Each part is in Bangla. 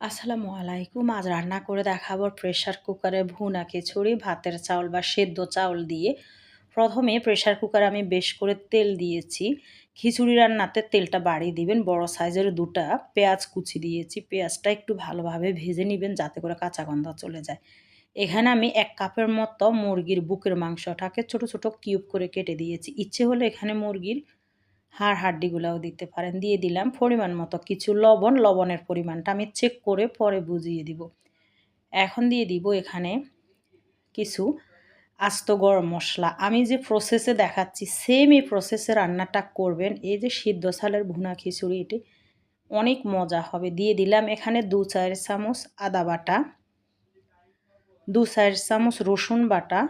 আসসালামু আলাইকুম। আজ রান্না করে দেখাবো প্রেশার কুকারে ভুনা খিচুড়ি, ভাতের চাউল বা সেদ্ধ চাউল দিয়ে। প্রথমে প্রেশার কুকারে আমি বেশ করে তেল দিয়েছি। খিচুড়ি রান্নাতে তেলটা বাড়িয়ে দিবেন, বড় সাইজের দুটা পেঁয়াজ কুচি দিয়েছি। পেঁয়াজটা একটু ভালোভাবে ভেজে নেবেন, যাতে করে কাঁচা গন্ধ চলে যায়। এখানে আমি এক কাপের মতো মুরগির বুকের মাংসটাকে ছোট ছোট কিউব করে কেটে দিয়েছি। ইচ্ছে হলে এখানে মুরগির হাড় হাড্ডিগুলাও দিতে পারেন। দিয়ে দিলাম পরিমাণ মতো কিছু লবণ। লবণের পরিমাণটা আমি চেক করে পরে বুঝিয়ে দিব। এখন দিয়ে দিব এখানে কিছু আস্ত গরম মশলা। আমি যে প্রসেসে দেখাচ্ছি সেম এই প্রসেসে রান্নাটা করবেন। এই যে সিদ্ধ সালের ভুনা খিচুড়ি, এটি অনেক মজা হবে। দিয়ে দিলাম এখানে দু চার চামচ আদা বাটা, দু চার চামচ রসুন বাটা।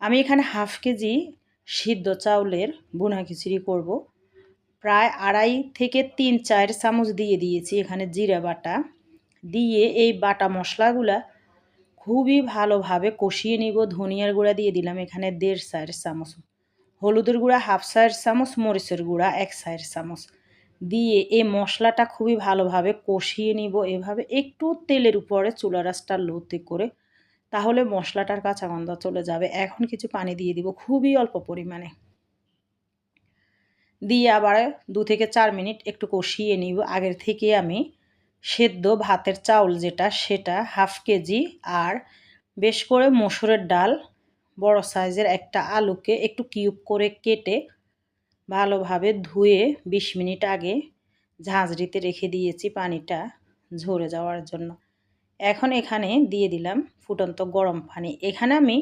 আমি এখানে হাফ কেজি সিদ্ধ চাউলের বুনা খিচুড়ি করব। প্রায় আড়াই থেকে তিন চার চামচ দিয়ে দিয়েছি এখানে জিরা বাটা। দিয়ে এই বাটা মশলাগুলা খুবই ভালোভাবে কষিয়ে নিব। ধনিয়ার গুঁড়া দিয়ে দিলাম এখানে দেড় চার চামচ। হলুদের গুঁড়া হাফ চার চামচ, মরিচের গুঁড়া এক চার চামচ। দিয়ে এই মশলাটা খুবই ভালোভাবে কষিয়ে নিব। এভাবে একটু তেলের উপরে চুলা রাসটা লোতে করে তাহলে মশলাটার কাঁচা গন্ধ চলে যাবে। এখন কিছু পানি দিয়ে দিব খুবই অল্প পরিমাণে। দিয়ে আবার দু থেকে চার মিনিট একটু কষিয়ে নিব। আগের থেকে আমি সেদ্ধ ভাতের চাউল যেটা, সেটা হাফ কেজি আর বেশ করে মসুরের ডাল, বড় সাইজের একটা আলুকে একটু কিউব করে কেটে ভালোভাবে ধুয়ে ২০ মিনিট আগে ঝাঁঝরিতে রেখে দিয়েছি পানিটা ঝরে যাওয়ার জন্য। এখন এখানে দিয়ে দিলাম ফুটন্ত গরম পানি। এখানে আমি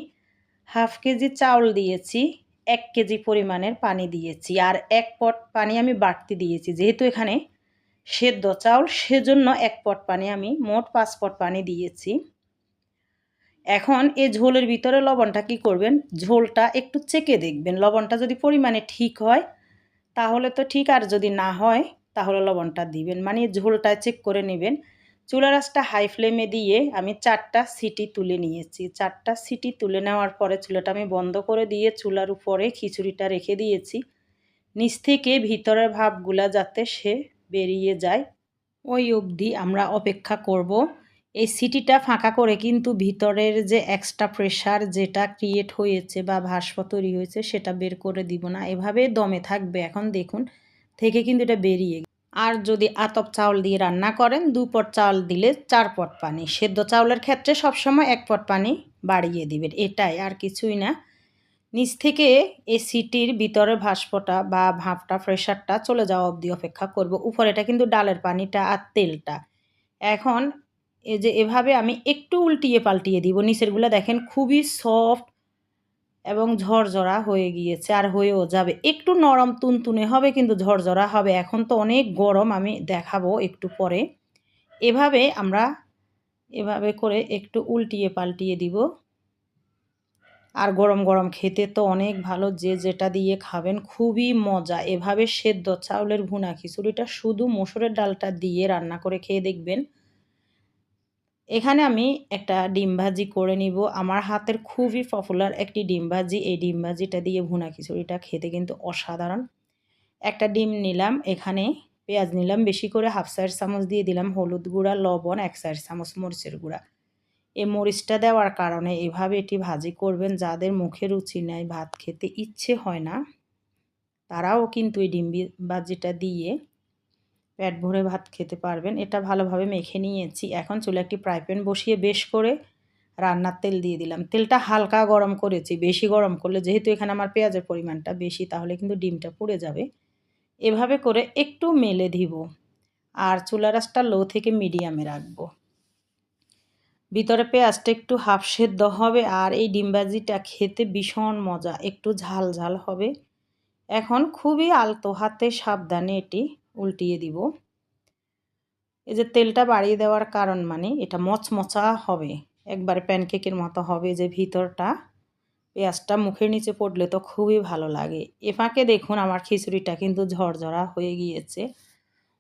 হাফ কেজি চাউল দিয়েছি, এক কেজি পরিমাণের পানি দিয়েছি আর এক পট পানি আমি বাড়তি দিয়েছি। যেহেতু এখানে সেদ্ধ চাউল, সেজন্য এক পট পানি আমি, মোট পাঁচ পট পানি দিয়েছি। এখন এই ঝোলের ভিতরে লবণটা কি করবেন? ঝোলটা একটু চেকে দেখবেন। লবণটা যদি পরিমাণে ঠিক হয়, তাহলে তো ঠিক, আর যদি না হয়, তাহলে লবণটা দিবেন। মানে ঝোলটা চেক করে নেবেন। চুলা রাসটা হাই ফ্লেমে দিয়ে আমি চারটা সিটি তুলে নিয়েছি। চারটা সিটি তুলে নেওয়ার পরে চুলাটা আমি বন্ধ করে দিয়ে চুলার উপরে খিচুড়িটা রেখে দিয়েছি। নিচ থেকে ভিতরের ভাবগুলা যাতে সে বেরিয়ে যায়। ওই অবধি আমরা অপেক্ষা করব। এই সিটিটা ফাঁকা করে কিন্তু ভিতরের যে এক্সট্রা প্রেশার যেটা ক্রিয়েট হয়েছে বা ভাস্প তৈরি হয়েছে সেটা বের করে দিব না। এভাবে দমে থাকবে। এখন দেখুন, থেকে কিন্তু এটা বেরিয়ে আর যদি আতপ চাউল দিয়ে রান্না করেন, দু পট চাউল দিলে চার পট পানি। সেদ্ধ চাউলের ক্ষেত্রে সবসময় এক পট পানি বাড়িয়ে দিবেন, এটাই আর কিছুই না। নিচ থেকে এই সিটির ভিতরে ভাস্পটা বা ভাপটা প্রেশারটা চলে যাওয়া অবধি অপেক্ষা করব। উপরে এটা কিন্তু ডালের পানিটা আর তেলটা। এখন এই যে এভাবে আমি একটু উল্টিয়ে পাল্টিয়ে দিব, নিচেরগুলো দেখেন খুবই সফট এবং ঝরঝরা হয়ে গিয়েছে আর হয়েও যাবে। একটু নরম তুনতুনে হবে কিন্তু ঝরঝরা হবে। এখন তো অনেক গরম, আমি দেখাবো একটু পরে। এভাবে আমরা এভাবে করে একটু উল্টিয়ে পাল্টিয়ে দিব। আর গরম গরম খেতে তো অনেক ভালো, যে যেটা দিয়ে খাবেন খুবই মজা। এভাবে সেদ্ধ চাউলের ভুনা খিচুড়িটা শুধু মসুরের ডালটা দিয়ে রান্না করে খেয়ে দেখবেন এখানে আমি একটা ডিম ভাজি করে নিব। আমার হাতের খুবই পপুলার একটি ডিম ভাজি। এই ডিম ভাজিটা দিয়ে ভুনা খিচুড়িটা খেতে কিন্তু অসাধারণ। একটা ডিম নিলাম, এখানে পেঁয়াজ নিলাম বেশি করে, হাফ সাইড চামচ দিয়ে দিলাম হলুদ গুঁড়া, লবণ, এক সাইড চামচ মরিচের গুঁড়া। এই মরিচটা দেওয়ার কারণে এভাবে এটি ভাজি করবেন, যাদের মুখে রুচি নেয় ভাত খেতে ইচ্ছে হয় না, তারাও কিন্তু এই ডিম ভাজিটা দিয়ে পেট ভরে ভাত খেতে পারবেন। এটা ভালোভাবে মেখে নিয়েছি। এখন চুলে একটি ফ্রাই প্যান বসিয়ে বেশ করে রান্নার তেল দিয়ে দিলাম। তেলটা হালকা গরম করেছি, বেশি গরম করলে যেহেতু এখানে আমার পেঁয়াজের পরিমাণটা বেশি, তাহলে কিন্তু ডিমটা পুড়ে যাবে। এভাবে করে একটু মেলে দিব আর চুলা রাসটা লো থেকে মিডিয়ামে রাখব। ভিতরে পেঁয়াজটা একটু হাফ সেদ্ধ হবে আর এই ডিমবাজিটা খেতে ভীষণ মজা, একটু ঝাল ঝাল হবে। এখন খুবই আলতো হাতে সাবধানে এটি উল্টিয়ে দিব। এই যে তেলটা বাড়িয়ে দেওয়ার কারণ মানে এটা মচমচা হবে। একবারে প্যানকেকের মতো হবে যে ভিতরটা। পেঁয়াজটা মুখের নিচে পড়লে তো খুবই ভালো লাগে। এ ফাঁকে দেখুন আমার খিচুড়িটা কিন্তু ঝরঝরা হয়ে গিয়েছে।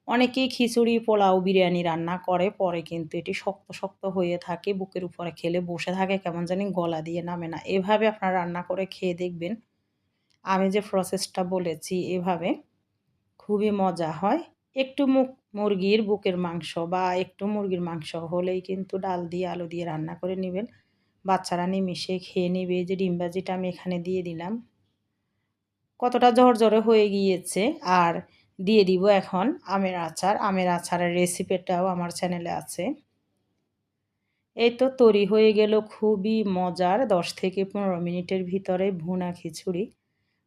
অনেকেই খিচুড়ি, পোলাও, বিরিয়ানি রান্না করে, পরে কিন্তু এটি শক্ত শক্ত হয়ে থাকে, বুকের উপরে খেলে বসে থাকে, কেমন জানি গলা দিয়ে নামে না। এভাবে আপনারা রান্না করে খেয়ে দেখবেন। আমি যে প্রসেসটা বলেছি এভাবে। খুবই মজা হয়। একটু মুখ মুরগির বুকের মাংস বা একটু মুরগির মাংস হলেই কিন্তু ডাল দিয়ে আলু দিয়ে রান্না করে নেবেন। বাচ্চারা নিমিশে খেয়ে নেবে যে ডিমবাজিটা আমি এখানে দিয়ে দিলাম। কতটা ঝরঝরে হয়ে গিয়েছে আর দিয়ে দিব এখন আমের আচার। আমের আচারের রেসিপিটাও আমার চ্যানেলে আছে। এই তো তৈরি হয়ে গেল খুবই মজার দশ থেকে পনেরো মিনিটের ভিতরে ভুনা খিচুড়ি।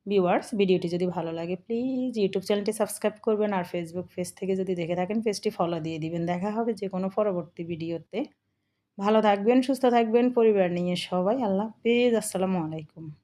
ভিউয়ার্স ভিডিওটি যদি ভালো লাগে প্লিজ ইউটিউব চ্যানেলটি সাবস্ক্রাইব করবেন আর ফেসবুক পেজ থেকে যদি দেখে থাকেন পেজটি ফলো দিয়ে দিবেন। দেখা হবে যে কোনো পরবর্তী ভিডিওতে ভালো থাকবেন, সুস্থ থাকবেন, পরিবার নিয়ে সবাই। আল্লাহ পেজ আসসালামু আলাইকুম।